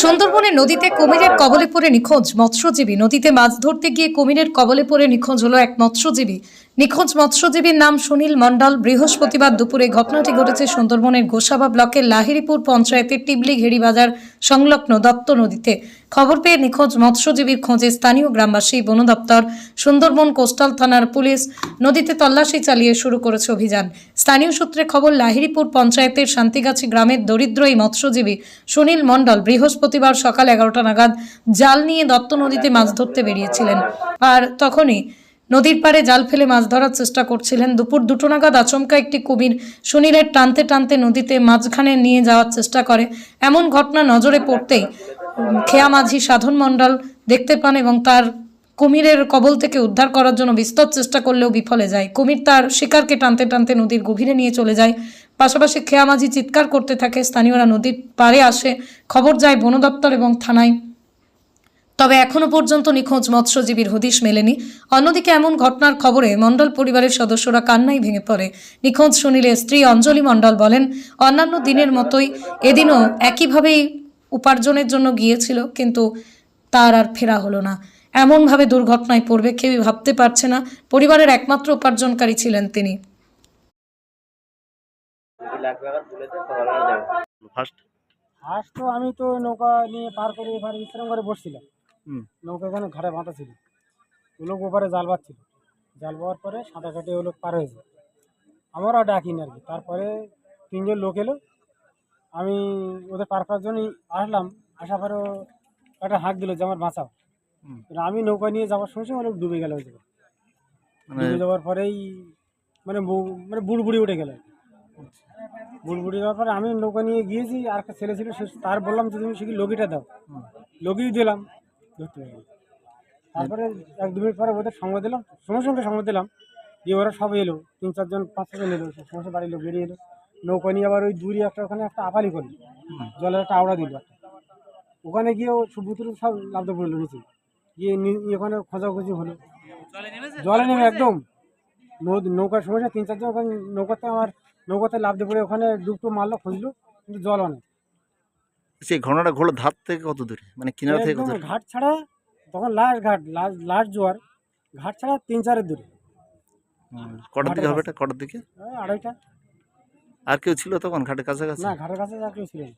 সুন্দরবনের নদীতে কুমিরের কবলে পড়ে নিখোঁজ মৎস্যজীবী। নদীতে মাছ ধরতে গিয়ে কুমিরের কবলে পড়ে নিখোঁজ হলো এক মৎস্যজীবী। নিখোঁজ মৎস্যজীবীর নাম সুনীল মণ্ডল। বৃহস্পতিবার দুপুরে ঘটনাটি ঘটেছে সুন্দরবনের গোসাবা ব্লকের লাহিরিপুর পঞ্চায়েতের টিবলি ঘেরিবাজার সংলগ্ন দত্ত নদীতে। খবর পেয়ে নিখোঁজ মৎস্যজীবীর খোঁজে স্থানীয় গ্রামবাসী, বন দপ্তর, সুন্দরবন কোস্টাল থানার পুলিশ নদীতে তল্লাশি চালিয়ে শুরু করেছে অভিযান। স্থানীয় সূত্রে খবর লাহিরিপুর পঞ্চায়েতের শান্তিগাছি গ্রামের দরিদ্র এই মৎস্যজীবী সুনীল মণ্ডল বৃহস্পতিবার সকাল এগারোটা নাগাদ জাল নিয়ে দত্ত নদীতে মাছ ধরতে বেরিয়েছিলেন। আর তখনই নদীর পাড়ে জাল ফেলে মাছ ধরার চেষ্টা করছিলেন। দুপুর দুটো নাগাদ আচমকা একটি কুমির সুনীলের টানতে টানতে নদীতে মাঝখানে নিয়ে যাওয়ার চেষ্টা করে। এমন ঘটনা নজরে পড়তেই খেয়া মাঝি সাধন মণ্ডল দেখতে পান এবং তার কুমিরের কবল থেকে উদ্ধার করার জন্য বিস্তর চেষ্টা করলেও বিফলে যায়। কুমির তার শিকারকে টানতে টানতে নদীর গভীরে নিয়ে চলে যায়। পাশাপাশি খেয়া মাঝি চিৎকার করতে থাকে। স্থানীয়রা নদীর পাড়ে আসে। খবর যায় বন দপ্তর এবং থানায় তবে এখনও পর্যন্ত নিখোঁজ মৎস্যজীবীর হদিশ মেলেনি। অন্যদিকে এমন ঘটনার খবরে মণ্ডল পরিবারের সদস্যরা কান্নাই ভেঙে পড়ে। নিখোঁজ সুনীলের স্ত্রী অঞ্জলি মণ্ডল বলেন অন্যান্য দিনের মতোই এদিনও একইভাবেই উপার্জনের জন্য গিয়েছিল কিন্তু তার আর ফেরা হলো না। এমনভাবে দুর্ঘটনায় পড়বে কেউই ভাবতে পারছে না। পরিবারের একমাত্র উপার্জনকারী ছিলেন তিনি। ফার্স্ট তো আমি তো নৌকা নিয়ে পার করে এবার বিশ্রাম করে বসছিলাম। নৌকা এখানে ঘাটে বাঁধা ছিল। ও লোক ওপারে জাল বাঁধছিল। জাল বাঁধার পরে সাঁতার কাটে ও লোক পার হয়েছে। আমারও ডাকিনি আর কি। তারপরে তিনজন লোক এলো। আমি ওদের পার জন্যই আসলাম। আসার পরে একটা হাঁক দিল যে আমার বাঁচাও। আমি নৌকা নিয়ে যাওয়ার সঙ্গে সঙ্গে ও লোক ডুবে গেল মানে ডুবে যাওয়ার পরেই মানে মানে বুড়বুড়ি উঠে গেল। বুড়বুড়ি যাওয়ার পরে আমি নৌকা নিয়ে গিয়েছি। আর একটা ছেলে ছিল সে তার বললাম যে তুমি শুধু লগিটা দাও। লগি দিলাম। ধরতে তারপরে এক দু মিনিট পরে ওদের সঙ্গ দিলাম সঙ্গে সঙ্গে সঙ্গ দিলাম। দিয়ে ওরা সব এলো তিন চারজন পাঁচ ছজন এলো সব সমস্ত বাড়ির লোক বেরিয়ে এলো। নৌকা নিয়ে আবার ওই দূরে একটা ওখানে একটা আপালি করল। জলের একটা আওড়া দিল একটা। ওখানে গিয়ে ও সুবুতুর সব লাভতে পড়ল নিচে। গিয়ে নি- ওখানে খোঁজাখুঁজি হলো। জলে নেমে একদম। নৌ- নৌকার সমস্যা তিন চারজন ওখানে নৌকাতে আমার নৌকাতে লাভতে পড়ে ওখানে ডুবটো মারলো খুঁজলো কিন্তু জল অনেক। সেই ঘটনাটা ঘটলো ধার থেকে কত দূরে? মানে কিনারা থেকে কত দূরে? ঘাট ছাড়া তখন লাস্ট ঘাট লাস্ট লাস্ট জোয়ার ঘাট ছাড়া তিন চারের দূরে। কটার দিকে হবে এটা? কটার দিকে? আড়াইটা। আর কেউ ছিল তখন ঘাটের কাছাকাছি? না ঘাটের কাছে আর কেউ ছিল না।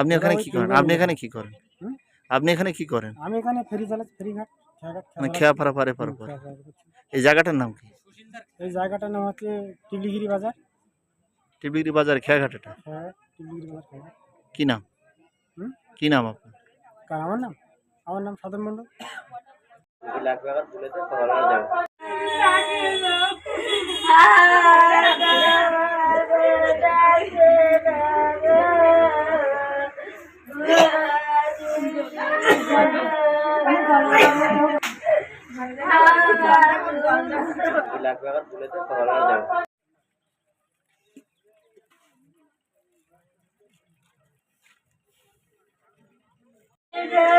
আপনি এখানে কি করেন? আপনি এখানে কি করেন? হুম? আপনি এখানে কি করেন? আমি এখানে ফেরি চালাচ্ছি ফেরি ঘাট খেয়াঘাট মানে খেয়াঘাট খেয়া পারা পারে পার হুম, পর। খেয়াঘাট করছি। এই জায়গাটার নাম কি? এই জায়গাটার নাম হচ্ছে টিবলিগিরি বাজার। টিবলিগিরি বাজার খেয়াঘাট এটা? খেয়াঘাট টিবলিগিরি বাজার খেয়াঘাট কি নাম? কি নাম আপনার কার আমার নাম আমার নাম সাধন মণ্ডল খোলো